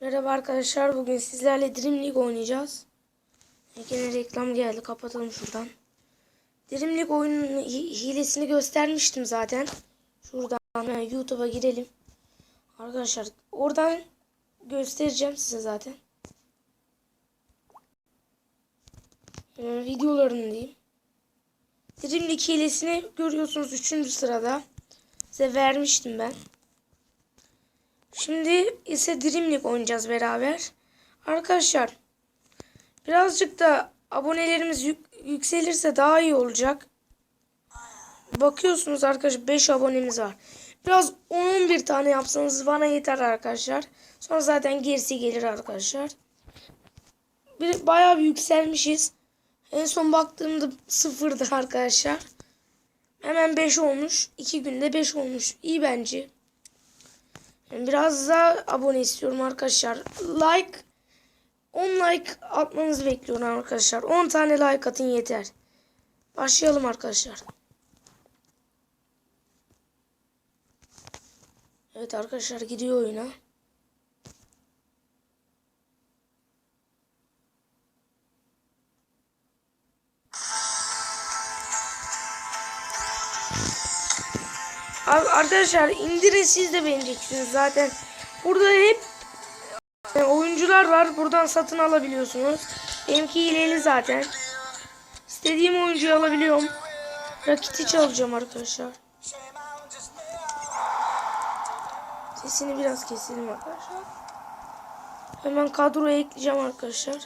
Merhaba arkadaşlar. Bugün sizlerle Dream League oynayacağız. Yine reklam geldi. Kapatalım şuradan. Dream League oyunun hi- hilesini göstermiştim zaten. Şuradan hemen YouTube'a girelim. Arkadaşlar oradan göstereceğim size zaten. Ee, videolarını diyeyim. Dream League hilesini görüyorsunuz 3. sırada. Size vermiştim ben. Şimdi ise Dream League oynayacağız beraber. Arkadaşlar birazcık da abonelerimiz yük- yükselirse daha iyi olacak. Bakıyorsunuz arkadaşlar 5 abonemiz var. Biraz 10-11 tane yapsanız bana yeter arkadaşlar. Sonra zaten gerisi gelir arkadaşlar. Bir, bayağı bir yükselmişiz. En son baktığımda sıfırdı arkadaşlar. Hemen 5 olmuş. 2 günde 5 olmuş. İyi bence. Biraz daha abone istiyorum arkadaşlar. Like 10 like atmanızı bekliyorum arkadaşlar. 10 tane like atın yeter. Başlayalım arkadaşlar. Evet arkadaşlar gidiyor oyuna. Arkadaşlar indirin siz de beğeneceksiniz zaten. Burada hep e, oyuncular var. Buradan satın alabiliyorsunuz. Benimki hileli zaten. İstediğim oyuncuyu alabiliyorum. Rakiti çalacağım arkadaşlar. Sesini biraz keselim arkadaşlar. Hemen kadroya ekleyeceğim arkadaşlar.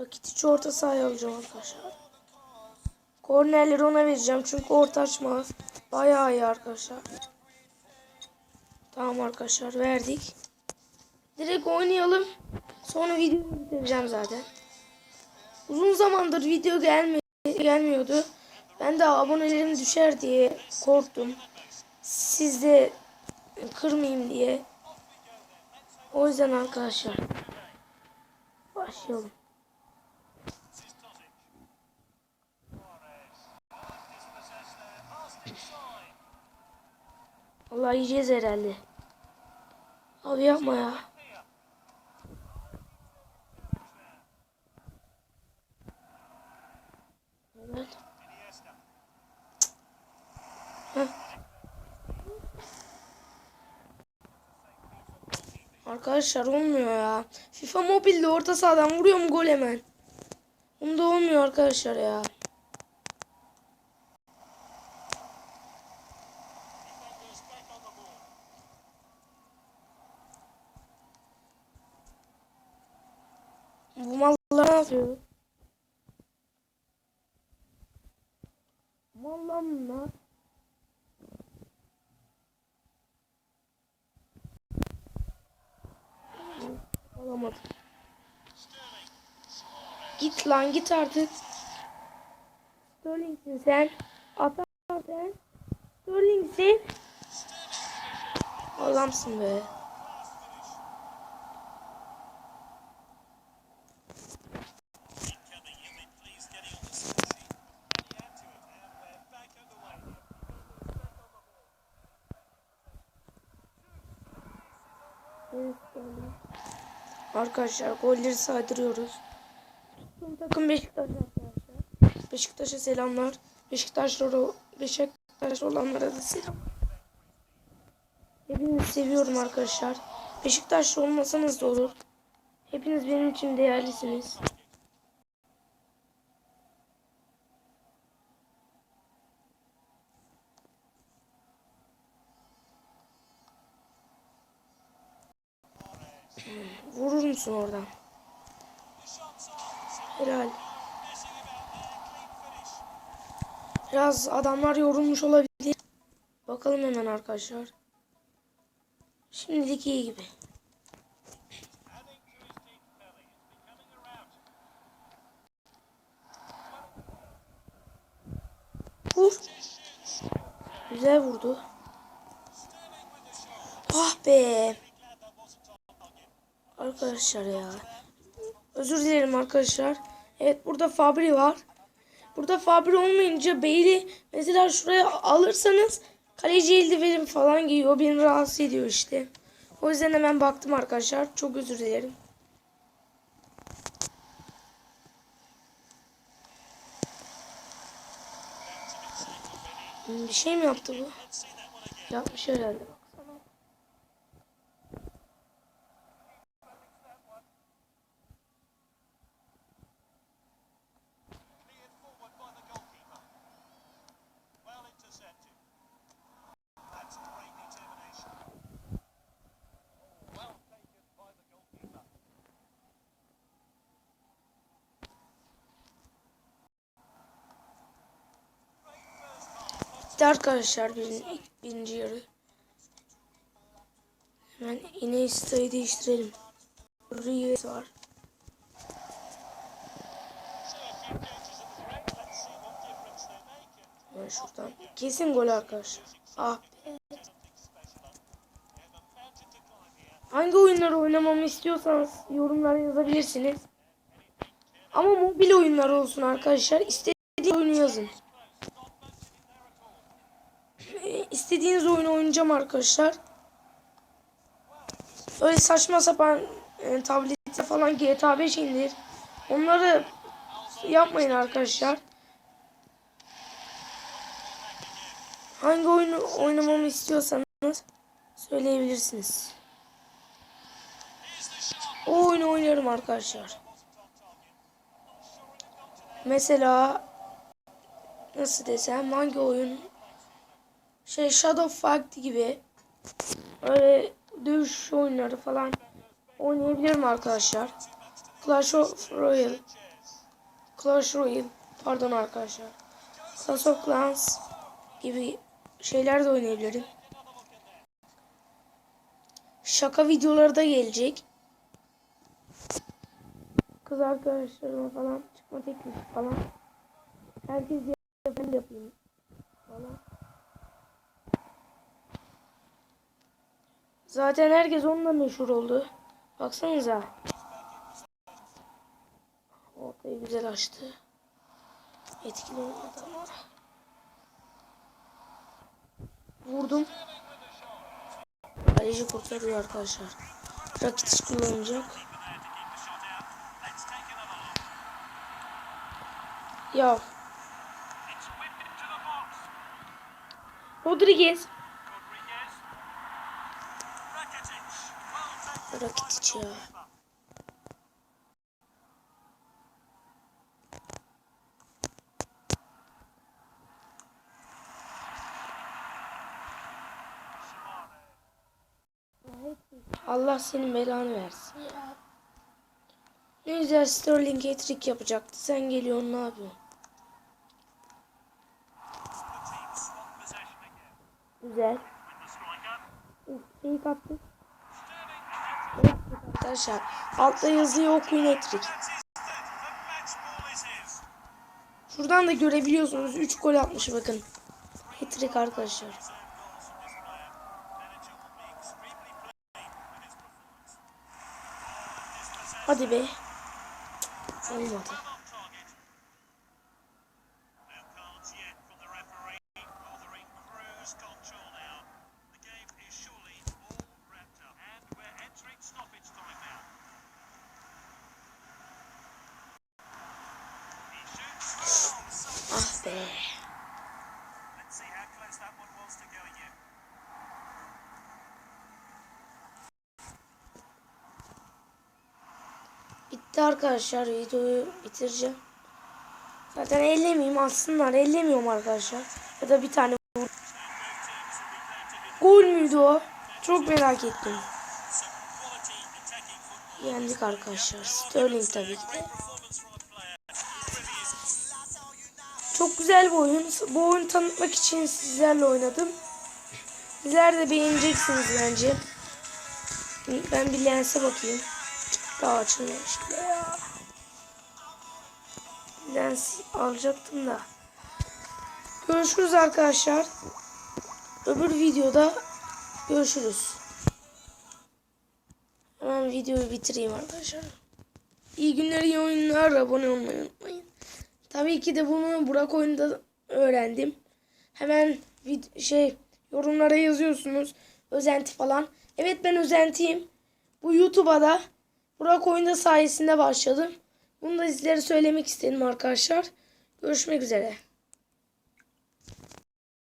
Rakitici orta sahaya alacağım arkadaşlar. Kornerleri ona vereceğim çünkü orta açmaz. Bayağı iyi arkadaşlar. Tamam arkadaşlar verdik. Direkt oynayalım. Sonra videoyu bitireceğim zaten. Uzun zamandır video gelmi gelmiyordu. Ben de abonelerim düşer diye korktum. Siz de kırmayayım diye. O yüzden arkadaşlar. Başlayalım. Allah yiyeceğiz herhalde. Abi yapma ya. Evet. Arkadaşlar olmuyor ya. FIFA Mobile'de orta sahadan vuruyorum gol hemen. Bunda olmuyor arkadaşlar ya. Git lan git artık. Sterling'sin sen. Atar sen. Sterling'sin. Adamsın be. Arkadaşlar golleri saydırıyoruz. Son takım Beşiktaş arkadaşlar. Beşiktaş'a selamlar. Beşiktaşlı Beşiktaş olanlara da selam. Hepinizi seviyorum arkadaşlar. Beşiktaşlı olmasanız da olur. Hepiniz benim için değerlisiniz. Vurur musun oradan? Helal. Biraz adamlar yorulmuş olabilir. Bakalım hemen arkadaşlar. Şimdilik iyi gibi. Vur. Güzel vurdu. Ah be. Arkadaşlar ya. Özür dilerim arkadaşlar. Evet burada Fabri var. Burada Fabri olmayınca Beyli mesela şuraya alırsanız kaleci eldiveni falan giyiyor. Beni rahatsız ediyor işte. O yüzden hemen baktım arkadaşlar. Çok özür dilerim. Bir şey mi yaptı bu? Yapmış herhalde Bitti arkadaşlar birin, birinci yarı. Hemen Iniesta'yı değiştirelim. Reyes var. Hemen şuradan. Kesin gol arkadaşlar. Ah be. Hangi oyunları oynamamı istiyorsanız yorumlara yazabilirsiniz. Ama mobil oyunlar olsun arkadaşlar. İstediğiniz oyunu yazın. E, İstediğiniz oyunu oynayacağım arkadaşlar. Öyle saçma sapan e, tablette falan GTA 5 indir. Onları yapmayın arkadaşlar. Hangi oyunu oynamamı istiyorsanız söyleyebilirsiniz. O oyunu oynarım arkadaşlar. Mesela nasıl desem hangi oyun şey Shadow Fight gibi öyle dövüş oyunları falan oynayabilirim arkadaşlar. Clash of Royale Clash Royale pardon arkadaşlar. Clash of Clans gibi şeyler de oynayabilirim. Şaka videoları da gelecek. Kız arkadaşlarıma falan çıkma teklifi falan. Herkes de yapayım falan. Zaten herkes onunla meşhur oldu. Baksanıza. Ortayı güzel açtı. Etkili olmadı ama. Vurdum. Kaleci kurtarıyor arkadaşlar. Rakitic kullanacak. Ya. Rodriguez. Rakitic ya. Allah senin belanı versin ya. Ne güzel Sterling hat-trick yapacaktı. Sen geliyorsun ne yapıyorsun? Güzel. Uf, fake attı. Evet, Arkadaşlar altta yazıyı okuyun hat-trick. Şuradan da görebiliyorsunuz. 3 gol atmış bakın. Hat-trick arkadaşlar. Hadi be. Olmadı. Bitti arkadaşlar. Videoyu bitireceğim. Zaten ellemeyeyim aslında. Ellemiyorum arkadaşlar. Ya da bir tane. Gol müydü o? Çok merak ettim. Yendik arkadaşlar. Sterling tabii ki de. Çok güzel bir oyun. Bu oyunu tanıtmak için sizlerle oynadım. Sizler de beğeneceksiniz bence. Ben bir lense bakayım. Daha açılmamış bile ya. Lens alacaktım da. Görüşürüz arkadaşlar. Öbür videoda görüşürüz. Hemen videoyu bitireyim arkadaşlar. İyi günler, iyi oyunlar. Abone olmayı unutmayın. Tabii ki de bunu Burak oyunda öğrendim. Hemen şey yorumlara yazıyorsunuz. Özenti falan. Evet ben özentiyim. Bu YouTube'a da Burak Oyunda sayesinde başladım. Bunu da sizlere söylemek istedim arkadaşlar. Görüşmek üzere.